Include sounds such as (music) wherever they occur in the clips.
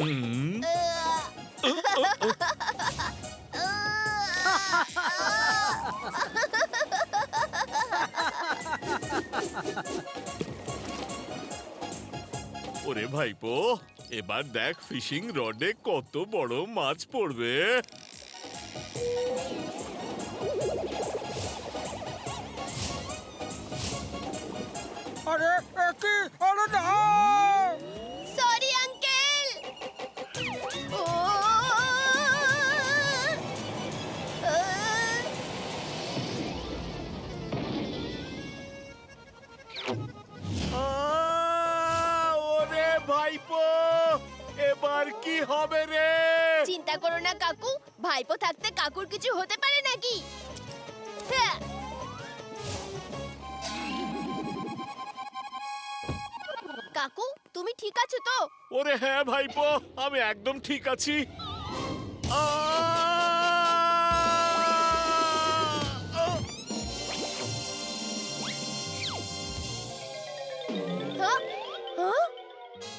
(laughs) ওরে ভাইপো এবার দেখ ফিশিং রডে কত বড় মাছ পড়বে। আরে কি? আরে না! কি হবে রে? চিন্তা করো না কাকু। ভাইপো থাকতে কাকুর কিছু হতে পারে নাকি? হ্যাঁ। কাকু তুমি ঠিক আছো তো? ওরে হ্যাঁ ভাইপো আমি একদম ঠিক আছি। আহ!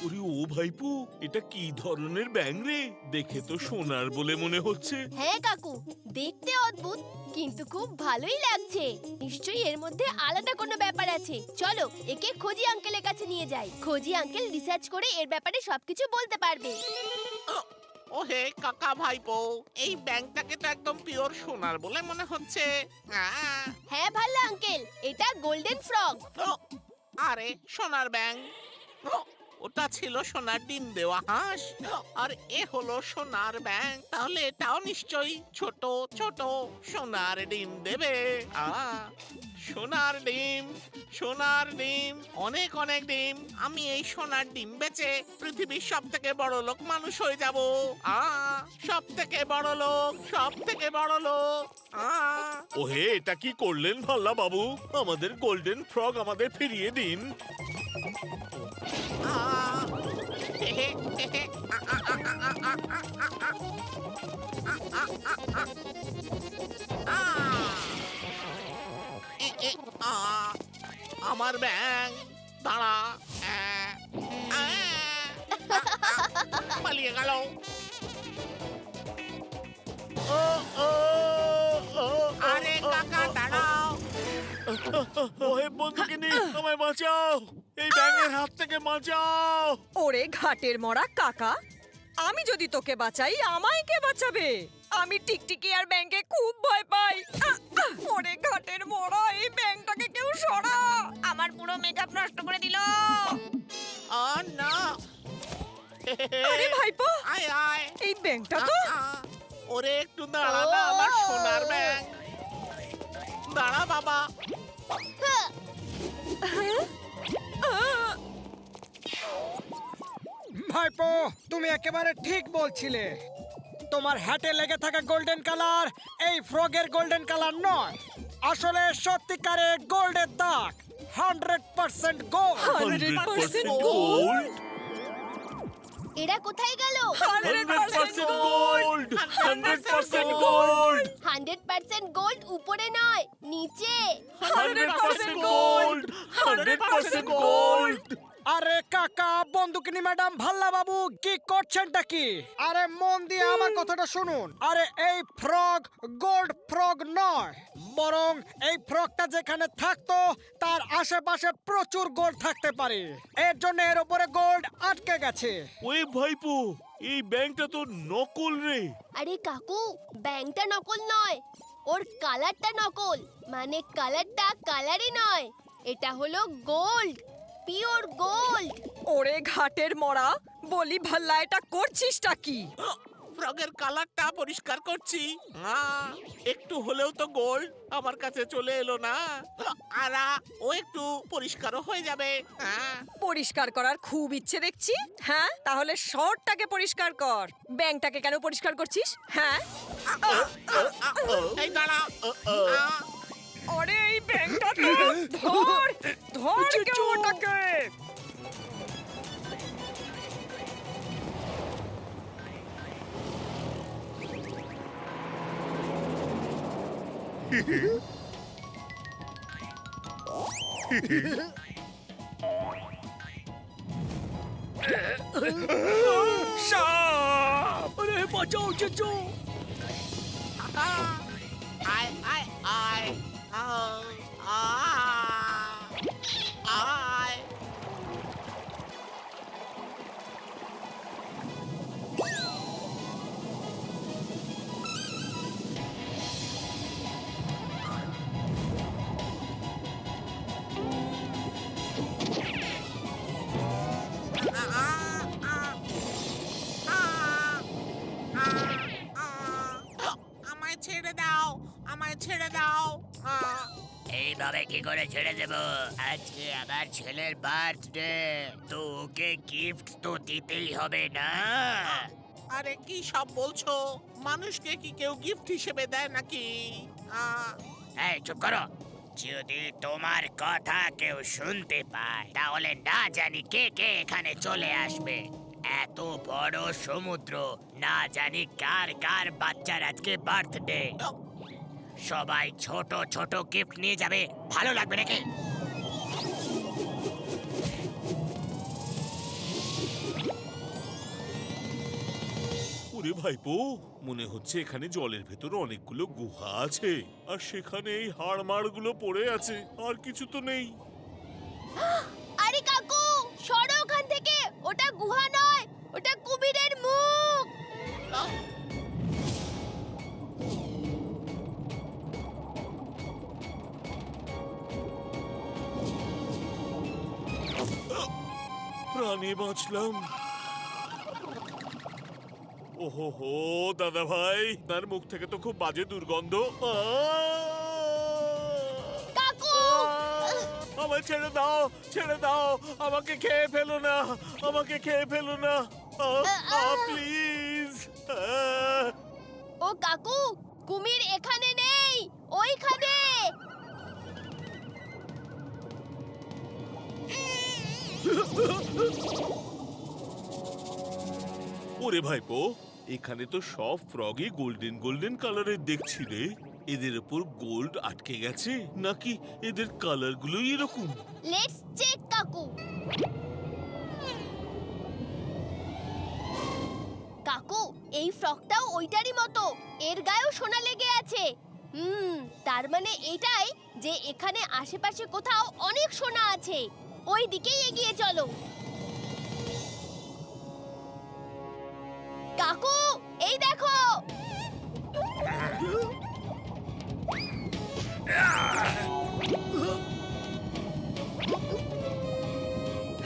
ওরে ও ভাইপো এটা কি ধরনের ব্যাং রে? দেখে তো সোনার বলে মনে হচ্ছে। হ্যাঁ কাকু দেখতে অদ্ভুত কিন্তু খুব ভালোই লাগছে। নিশ্চয়ই এর মধ্যে আলাদা কোনো ব্যাপার আছে। চলো একে খোঁজি আঙ্কেলের কাছে নিয়ে যাই। খোঁজি আঙ্কেল রিসার্চ করে এর ব্যাপারে সবকিছু বলতে পারবে। ওহে কাকা ভাইপো এই ব্যাংকটাকে তো একদম পিওর সোনার বলে মনে হচ্ছে। হ্যাঁ ভাল্লা আঙ্কেল এটা গোল্ডেন ফ্রগ আরে সোনার ব্যাংক ও, ওটা ছিল সোনার ডিম দেওয়া হাঁস। আর এ হলো সোনার ব্যাংক তাহলে এটাও নিশ্চয়ই ছোট ছোট সোনার ডিম দেবে। সোনার ডিম সোনার ডিম, অনেক অনেক ডিম। আমি এই সোনার ডিম বেচে পৃথিবীর সব থেকে বড় লোক মানুষ হয়ে যাব। আ সব থেকে বড় লোক সব থেকে বড় লোক। ওহে, এটা কি করলেন ভাল্লা বাবু? আমাদের গোল্ডেন ফ্রগ আমাদের ফিরিয়ে দিন। আমার ব্যাং দাঁড়া। পালিয়ে গেল। ও ও ও আরে কাকা দাঁড়াও। বন্ধুকে নিয়ে আমায় বাঁচাও। এই ব্যাঙের হাত থেকে বাঁচাও। ওরে ঘাটের মরা কাকা আমি যদি তোকে বাঁচাই আমায় কে বাঁচাবে? আমি টিকটিকি আর ব্যাংকে খুব ভয় পাই। ওরে ঘাটের মরা এই ব্যাংকটাকে কেউ সরা। আমার পুরো মেকআপ নষ্ট করে দিল। ও না। আরে ভাইপো আয় আয়। এই ব্যাংকটা তো। ওরে একটু দাঁড়া না আমার সোনার ব্যাং দাঁড়া বাবা। আহ, ভাইপো, তুমি একেবারে ঠিক বলছিলে। তোমার হ্যাটে লেগে থাকা গোল্ডেন কালার এই ফ্রগের গোল্ডেন কালার নয়। আসলে সত্যিকারে গোল্ডের দাগ। হান্ড্রেড পার্সেন্ট গোল্ড 100% গোল্ড এরা কোথায় গেল? 100% gold 100% gold hundred percent gold উপরে নয় নিচে। 100% গোল্ড 100% গোল্ড আরে কাকা বন্দুকিনি ম্যাডাম ভাল্লা বাবু কি করছেনটা কি? আরে মন দিয়ে আমার কথাটা শুনুন। আরে এই ফ্রগ গোল্ড ফ্রগ নয় বরং এই ফ্রগটা যেখানে থাকতো তার আশেপাশে প্রচুর গোল্ড থাকতে পারে। এর জন্য এর উপরে গোল্ড আটকে গেছে। ওই ভাইপো এই ব্যাংকটা তো নকল রে। আরে কাকু ব্যাংকটা নকল নয় ওর কালারটা নকল। মানে কালারটা কালারই নয় এটা হলো গোল্ড। পিওর গোল্ড ওরে ঘাটের মরা বলি ভাল্লা এটা করছিসটা কি ফ্রগের কালারটা পরিষ্কার করছি একটু হলেও তো গোল্ড আমার কাছে চলে এলো না আর ও একটু পরিষ্কারও হয়ে যাবে আ, পরিষ্কার করার খুব ইচ্ছে দেখছি হ্যাঁ তাহলে শহরটাকে পরিষ্কার কর ব্যাংকটাকে কেন পরিষ্কার করছিস হ্যাঁ এই দাঁড়া আরে এই ব্যাংকটাকে ধর ধর কেউ ওটাকে সাপ আরে বাঁচাও চেচো এইভাবে কি করে ছেড়ে দেব? আজকে আমার ছেলের বার্থডে তো ওকে গিফট তো দিতেই হবে না। আরে কি সব বলছো? মানুষকে কি কেউ গিফট হিসেবে দেয় নাকি? এই চুপ করো। যদি তোমার কথা কেউ শুনতে পায় তাহলে না জানি কে কে এখানে চলে আসবে। এত বড় সমুদ্র না জানি কার কার বাচ্চার আজকে বার্থডে সবাই ছোট ছোট গিফট নিয়ে যাবে। ভালো লাগবে নাকি? ওরে ভাইপো মনে হচ্ছে এখানে জলের ভেতর অনেকগুলো গুহা আছে আর সেখানে এই হাড়মাড়গুলো পড়ে আছে আর কিছু তো নেই। আরে কাকু সরো ওখান থেকে। ওটা গুহা নয় ওটা কুমিরের মুখ। প্রাণে বাঁচলাম। ওহো হো দাদা ভাই তার মুখ থেকে তো খুব বাজে দুর্গন্ধ। আমায় ছেড়ে দাও ছেড়ে দাও আমাকে খেয়ে ফেলো না আমাকে খেয়ে ফেলো না। প্লিজ। ও কাকু কুমির এখানে নেই ওইখানে। ওরে ভাইপো, এখানে তো সব ফ্রগই গোল্ডেন গোল্ডেন কালারের দেখছি রে। এদের উপর গোল্ড আটকে গেছে, নাকি এদের কালার গুলোই এরকম? লেটস চেক কাকু। কাকু, এই ফ্রকটাও ওইটারই মতো। এর গায়েও সোনা লেগে আছে। হুম, তার মানে এটাই যে এখানে আশেপাশে কোথাও অনেক সোনা আছে। ওই দিকেই এগিয়ে চলো। কাকু এই দেখো।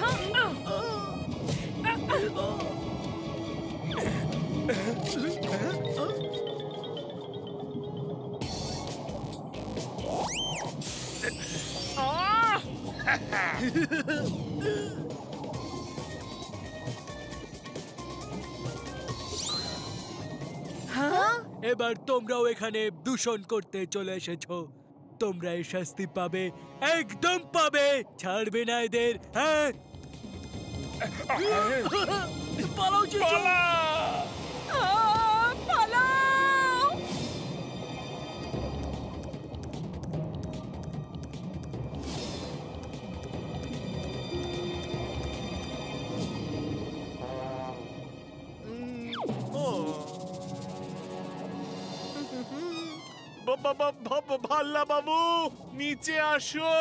হ্যাঁ। এবার তোমরাও এখানে দূষণ করতে চলে এসেছ। তোমরা এই শাস্তি পাবে একদম পাবে। ছাড়বে না এদের হ্যাঁ? পালাও ভাল্লা বাবু নিচে আসো।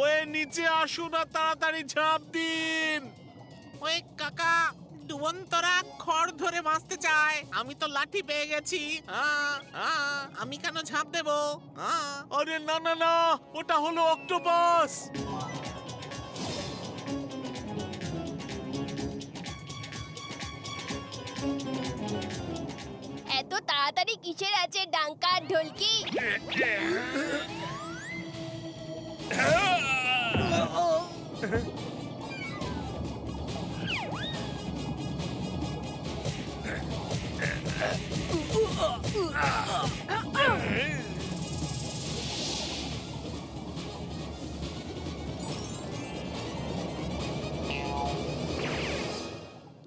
ওয়ে নিচে আসো না তাড়াতাড়ি ঝাঁপ দিন। ওই কাকা ডুবন্তরা খড় ধরে বাঁচতে চায়। আমি তো লাঠি পেয়ে গেছি। আমি কেন ঝাঁপ দেবো? আরে না না না ওটা হলো অক্টোপাস। তাড়াতাড়ি কিসের আছে ডাঙ্কা ঢোলকি?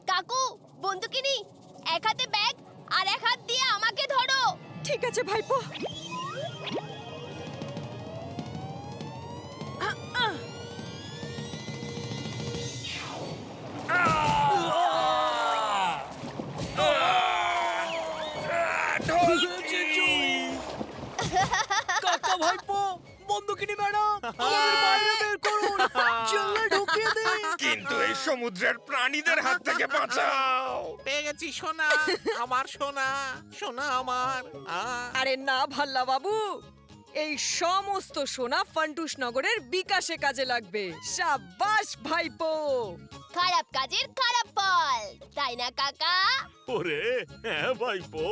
কাকু বন্দুকিনি এক হাতে ঠিক আছে ভাইপো কাকা ভাইপো মন্দকিনী ম্যাডাম। (laughs) বাইরে বের করুন। (laughs) জেলে ঢুকিয়ে দিন। কিন্তু এই সমুদ্রের প্রাণীদের হাত থেকে (laughs) বাঁচাও। পেয়ে গেছি সোনা। আমার সোনা সোনা আমার। আরে না ভাল্লা বাবু এই সমস্ত সোনা ফান্টুস নগরের বিকাশে কাজে লাগবে। সাবাস ভাইপো। খারাপ কাজের খারাপ ফল তাই না কাকা? ওরে হ্যাঁ ভাইপো।